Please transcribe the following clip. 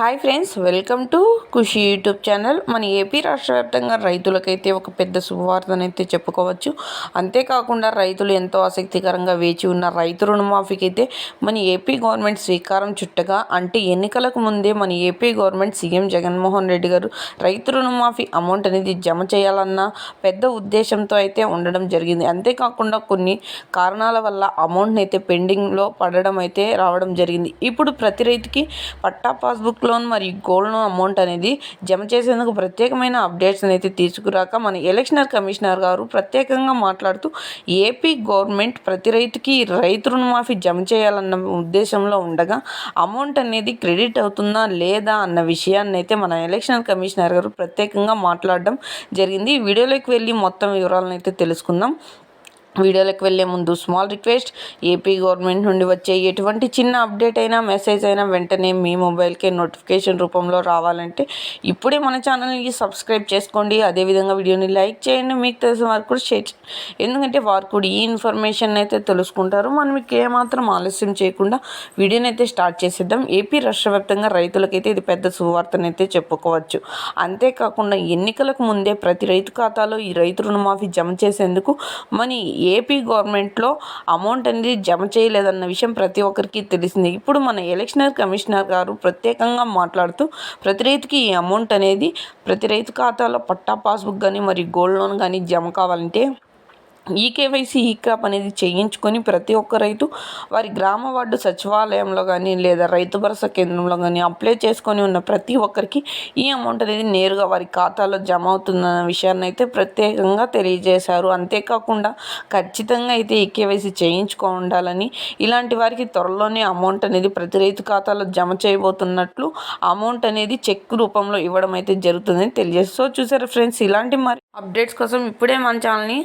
Hi friends welcome to Khushi YouTube channel మన AP రాష్ట్ర వ్యాప్తంగా రైతులకైతే ఒక పెద్ద శుభవార్తనైతే చెప్పుకోవచ్చు. అంతేకాకుండా రైతులు ఎంతో ఆసక్తికరంగా వేచి ఉన్న రైతు రుణమాఫీకి అయితే మన ఏపీ గవర్నమెంట్ శ్రీకారం చుట్టగా అంటే ఎన్నికలకు ముందే మన AP government CM Jaganmohan Reddy garu రైతు రుణమాఫీ అమౌంట్ అనేది జమ చేయాలన్న పెద్ద ఉద్దేశంతో అయితే ఉండడం జరిగింది. అంతేకాకుండా కొన్ని కారణాల వల్ల అమౌంట్ని అయితే పెండింగ్లో పడడం అయితే రావడం జరిగింది. ఇప్పుడు ప్రతి రైతుకి పట్టా పాస్బుక్లో లోన్ మరియు గోల్డ్ లోన్ అమౌంట్ అనేది జమ చేసేందుకు ప్రత్యేకమైన అప్డేట్స్ అయితే తీసుకురాక మన ఎలక్షనర్ కమిషనర్ గారు ప్రత్యేకంగా మాట్లాడుతూ ఏపీ గవర్నమెంట్ ప్రతి రైతుకి రైతు రుణమాఫీ జమ చేయాలన్న ఉద్దేశంలో ఉండగా అమౌంట్ అనేది క్రెడిట్ అవుతుందా లేదా అన్న విషయాన్ని అయితే మన ఎలక్షన్ కమిషనర్ గారు ప్రత్యేకంగా మాట్లాడడం జరిగింది. వీడియోలోకి వెళ్ళి మొత్తం వివరాలను అయితే తెలుసుకుందాం. వీడియోలకు వెళ్ళే ముందు స్మాల్ రిక్వెస్ట్ ఏపీ గవర్నమెంట్ నుండి వచ్చే ఎటువంటి చిన్న అప్డేట్ అయినా మెసేజ్ అయినా వెంటనే మీ మొబైల్కే నోటిఫికేషన్ రూపంలో రావాలంటే ఇప్పుడే మన ఛానల్ని సబ్స్క్రైబ్ చేసుకోండి. అదేవిధంగా వీడియోని లైక్ చేయండి. మీకు తెలిసిన వారు కూడా షేర్ ఎందుకంటే వారు కూడా ఈ ఇన్ఫర్మేషన్ అయితే తెలుసుకుంటారు. మనం మీకు ఏమాత్రం ఆలస్యం చేయకుండా వీడియోని అయితే స్టార్ట్ చేసేద్దాం. ఏపీ రాష్ట్ర వ్యాప్తంగా రైతులకైతే ఇది పెద్ద సువార్తనైతే చెప్పుకోవచ్చు. అంతేకాకుండా ఎన్నికలకు ముందే ప్రతి రైతు ఖాతాలో ఈ రైతు రుణమాఫీ జమ చేసేందుకు మనీ ఏపీ గవర్నమెంట్లో అమౌంట్ అనేది జమ చేయలేదన్న విషయం ప్రతి ఒక్కరికి తెలిసింది. ఇప్పుడు మన ఎలక్షనర్ కమిషనర్ గారు ప్రత్యేకంగా మాట్లాడుతూ ప్రతి రైతుకి ఈ అమౌంట్ అనేది ప్రతి రైతు ఖాతాలో పట్టా పాస్బుక్ కానీ మరియు గోల్డ్ లోన్ కానీ జమ కావాలంటే ఈ కేవైసీ ఈ క్రాప్ అనేది చేయించుకొని ప్రతి ఒక్క రైతు వారి గ్రామ వార్డు సచివాలయంలో కానీ లేదా రైతు భరోసా కేంద్రంలో కానీ అప్లై చేసుకొని ఉన్న ప్రతి ఒక్కరికి ఈ అమౌంట్ అనేది నేరుగా వారి ఖాతాలో జమ అవుతుందన్న విషయాన్ని అయితే ప్రత్యేకంగా తెలియజేశారు. అంతేకాకుండా ఖచ్చితంగా అయితే ఈ కేవైసీ చేయించుకో ఉండాలని ఇలాంటి వారికి త్వరలోనే అమౌంట్ అనేది ప్రతి రైతు ఖాతాలో జమ చేయబోతున్నట్లు అమౌంట్ అనేది చెక్ రూపంలో ఇవ్వడం అయితే జరుగుతుందని తెలియజేస్తూ. సో చూసారు ఫ్రెండ్స్ ఇలాంటి మరి అప్డేట్స్ కోసం ఇప్పుడే మన ఛానల్ని